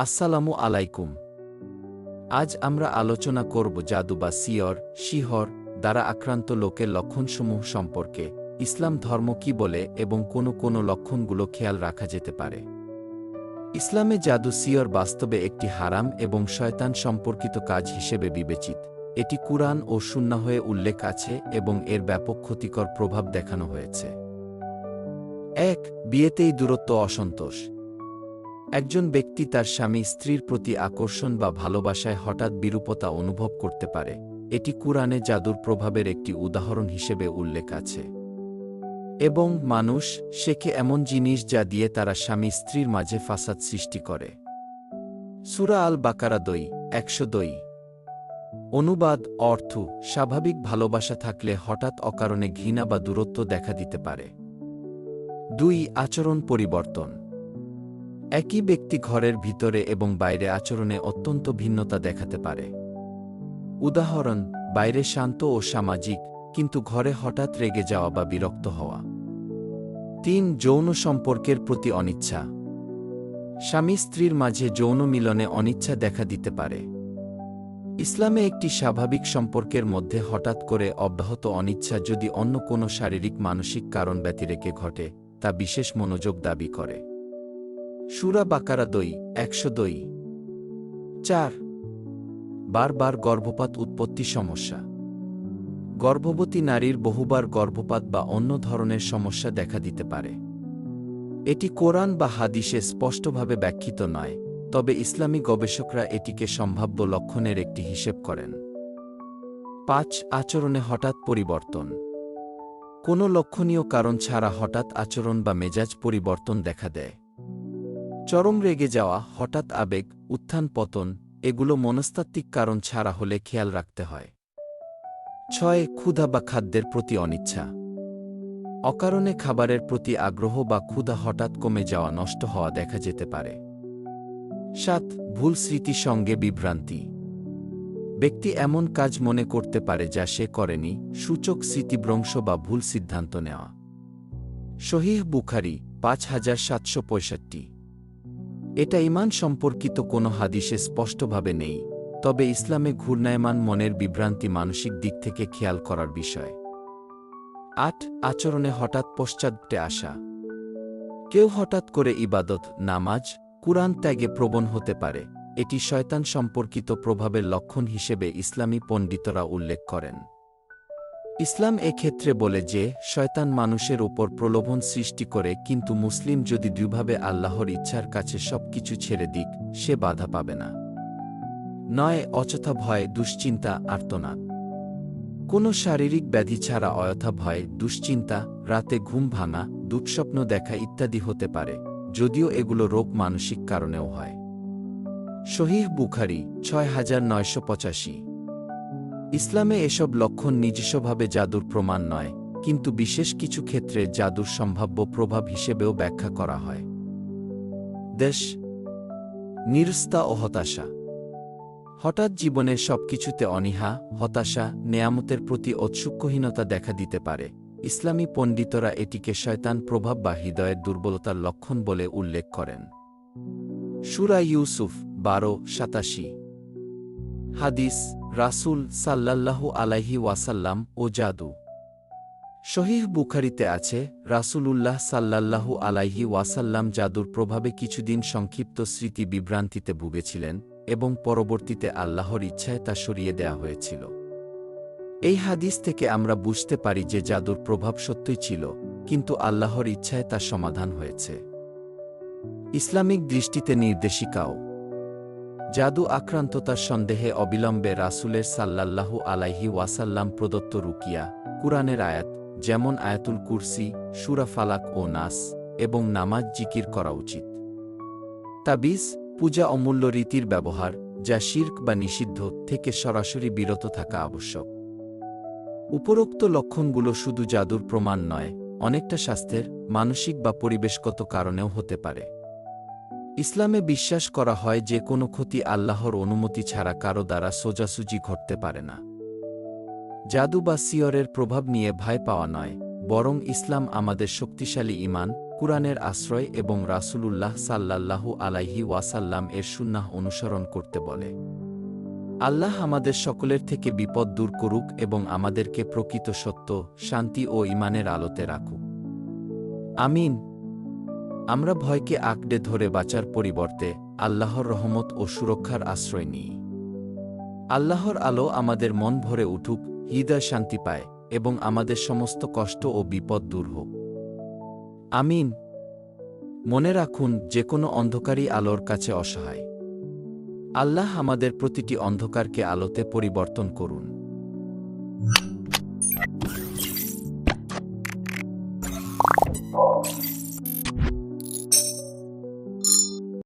আসসালামু আলাইকুম। আজ আমরা আলোচনা করব জাদু বা সিয়র, শিহর দ্বারা আক্রান্ত লোকের লক্ষণসমূহ সম্পর্কে। ইসলাম ধর্ম কি বলে এবং কোনো কোনো লক্ষণগুলো খেয়াল রাখা যেতে পারে? ইসলামে জাদু সিয়র বাস্তবে একটি হারাম এবং শয়তান সম্পর্কিত কাজ হিসেবে বিবেচিত। এটি কুরআন ও শূন্য হয়ে উল্লেখ আছে এবং এর ব্যাপক ক্ষতিকর প্রভাব দেখানো হয়েছে। এক, বিয়েতেই দূরত্ব অসন্তোষ। একজন ব্যক্তি তার স্বামী স্ত্রীর প্রতি আকর্ষণ বা ভালোবাসায় হঠাৎ বিরূপতা অনুভব করতে পারে। এটি কুরআনে জাদুর প্রভাবের একটি উদাহরণ হিসেবে উল্লেখ আছে। এবং মানুষ শেখে এমন জিনিস যা দিয়ে তারা স্বামী স্ত্রীর মাঝে ফাসাদ সৃষ্টি করে? সুরা আল বাকারা দই, একশো দই। অনুবাদ, অর্থ, স্বাভাবিক ভালোবাসা থাকলে হঠাৎ অকারণে ঘৃণা বা দূরত্ব দেখা দিতে পারে। দুই, আচরণ পরিবর্তন। একই ব্যক্তি ঘরের ভিতরে এবং বাইরে আচরণে অত্যন্ত ভিন্নতা দেখাতে পারে। উদাহরণ, বাইরে শান্ত ও সামাজিক, কিন্তু ঘরে হঠাৎ রেগে যাওয়া বা বিরক্ত হওয়া। তিন, যৌন সম্পর্কের প্রতি অনিচ্ছা। স্বামী স্ত্রীর মাঝে যৌন মিলনে অনিচ্ছা দেখা দিতে পারে। ইসলামে একটি স্বাভাবিক সম্পর্কের মধ্যে হঠাৎ করে অব্যাহত অনিচ্ছা যদি অন্য কোনো শারীরিক মানসিক কারণ ব্যতিরেকে ঘটে, তা বিশেষ মনোযোগ দাবি করে। সুরা বাকারা দই, একশো দই। চার। বারবার গর্ভপাত উৎপত্তি সমস্যা। গর্ভবতী নারীর বহুবার গর্ভপাত বা অন্য ধরনের সমস্যা দেখা দিতে পারে। এটি কোরআন বা হাদিসে স্পষ্টভাবে ব্যাখ্যিত নয়, তবে ইসলামী গবেষকরা এটিকে সম্ভাব্য লক্ষণের একটি হিসেব করেন। পাঁচ, আচরণে হঠাৎ পরিবর্তন। কোনো লক্ষণীয় কারণ ছাড়া হঠাৎ আচরণ বা মেজাজ পরিবর্তন দেখা দেয়। চরম রেগে যাওয়া, হঠাৎ আবেগ, উত্থান পতন, এগুলো মনস্তাত্ত্বিক কারণ ছাড়া হলে খেয়াল রাখতে হয়। ছয়, ক্ষুধা বা খাদ্যের প্রতি অনিচ্ছা। অকারণে খাবারের প্রতি আগ্রহ বা ক্ষুধা হঠাৎ কমে যাওয়া নষ্ট হওয়া দেখা যেতে পারে। সাত, ভুল স্মৃতি সঙ্গে বিভ্রান্তি। ব্যক্তি এমন কাজ মনে করতে পারে যা সে করেনি, সূচক স্মৃতিভ্রংশ বা ভুল সিদ্ধান্ত নেওয়া। শহীহ বুখারি, পাঁচ হাজার সাতশো পঁয়ষট্টি। এটা ইমান সম্পর্কিত কোনো হাদিসে স্পষ্টভাবে নেই, তবে ইসলামে ঘূর্ণায়মান মনের বিভ্রান্তি মানসিক দিক থেকে খেয়াল করার বিষয়। আট, আচরণে হঠাৎ পশ্চাৎপটে আসা। কেউ হঠাৎ করে ইবাদত, নামাজ, কুরআন ত্যাগে প্রবণ হতে পারে, এটি শয়তান সম্পর্কিত প্রভাবের লক্ষণ হিসেবে ইসলামী পণ্ডিতরা উল্লেখ করেন। ইসলাম এক্ষেত্রে বলে যে, শয়তান মানুষের ওপর প্রলোভন সৃষ্টি করে, কিন্তু মুসলিম যদি দুভাবে আল্লাহর ইচ্ছার কাছে সবকিছু ছেড়ে দিক, সে বাধা পাবে না। নয়, অযথা ভয়, দুশ্চিন্তা, আর্তনাদ। কোনো শারীরিক ব্যাধি ছাড়া অযথা ভয়, দুশ্চিন্তা, রাতে ঘুম ভাঙা, দুঃস্বপ্ন দেখা ইত্যাদি হতে পারে, যদিও এগুলো রোগ মানসিক কারণেও হয়। শহীহ বুখারি, ছয় হাজার নয়শো পঁচাশি। ইসলামে এসব লক্ষণ নিজস্বভাবে জাদুর প্রমাণ নয়, কিন্তু বিশেষ কিছু ক্ষেত্রে জাদুর সম্ভাব্য প্রভাব হিসেবেও ব্যাখ্যা করা হয়। দেশ নিরস্তা ও হতাশা। হঠাৎ জীবনের সবকিছুতে অনীহা, হতাশা, নেয়ামতের প্রতি ঔৎসুক্যহীনতা দেখা দিতে পারে। ইসলামী পণ্ডিতরা এটিকে শয়তান প্রভাব বা হৃদয়ের দুর্বলতার লক্ষণ বলে উল্লেখ করেন। সুরা ইউসুফ, বারো, সাতাশি। হাদিস রাসুল সাল্লাল্লাহু আলাইহি ওয়াসাল্লাম ও জাদু। শহীহ বুখারিতে আছে, রাসূলুল্লাহ সাল্লাল্লাহু আলাইহি ওয়াসাল্লাম জাদুর প্রভাবে কিছুদিন সংক্ষিপ্ত স্মৃতি বিভ্রান্তিতে ভুগেছিলেন এবং পরবর্তীতে আল্লাহর ইচ্ছায় তা সরিয়ে দেয়া হয়েছিল। এই হাদিস থেকে আমরা বুঝতে পারি যে জাদুর প্রভাব সত্যই ছিল, কিন্তু আল্লাহর ইচ্ছায় তা সমাধান হয়েছে। ইসলামিক দৃষ্টিতে নির্দেশিকাও। জাদু আক্রান্ততার সন্দেহে অবিলম্বে রাসুলের সাল্লাল্লাহু আলাইহি ওয়াসাল্লাম প্রদত্ত রুকিয়া, কুরআনের আয়াত, যেমন আয়াতুল কুরসি, সুরা ফালাক ও নাস, এবং নামাজ জিকির করা উচিত। তাবিজ, পূজা অমূল্য রীতির ব্যবহার, যা শির্ক বা নিষিদ্ধ থেকে সরাসরি বিরত থাকা আবশ্যক। উপরোক্ত লক্ষণগুলো শুধু জাদুর প্রমাণ নয়, অনেকটা স্বাস্থ্যের, মানসিক বা পরিবেশগত কারণেও হতে পারে। ইসলামে বিশ্বাস করা হয় যে কোনো ক্ষতি আল্লাহর অনুমতি ছাড়া কারও দ্বারা সোজাসুজি ঘটতে পারে না। জাদু বা সিয়রের প্রভাব নিয়ে ভয় পাওয়া নয়, বরং ইসলাম আমাদের শক্তিশালী ইমান কুরআনের আশ্রয় এবং রাসূলুল্লাহ সাল্লাল্লাহু আলাইহি ওয়াসাল্লাম এর সুন্নাহ অনুসরণ করতে বলে। আল্লাহ আমাদের সকলের থেকে বিপদ দূর করুক এবং আমাদেরকে প্রকৃত সত্য, শান্তি ও ইমানের আলোতে রাখুক। আমিন। আমরা ভয়কে আঁকড়ে ধরে বাঁচার পরিবর্তে আল্লাহর রহমত ও সুরক্ষার আশ্রয় নিই। আল্লাহর আলো আমাদের মন ভরে উঠুক, হৃদয় শান্তি পায় এবং আমাদের সমস্ত কষ্ট ও বিপদ দূর হোক। আমিন। মনে রাখুন যে কোনো অন্ধকারই আলোর কাছে অসহায়। আল্লাহ আমাদের প্রতিটি অন্ধকারকে আলোতে পরিবর্তন করুন।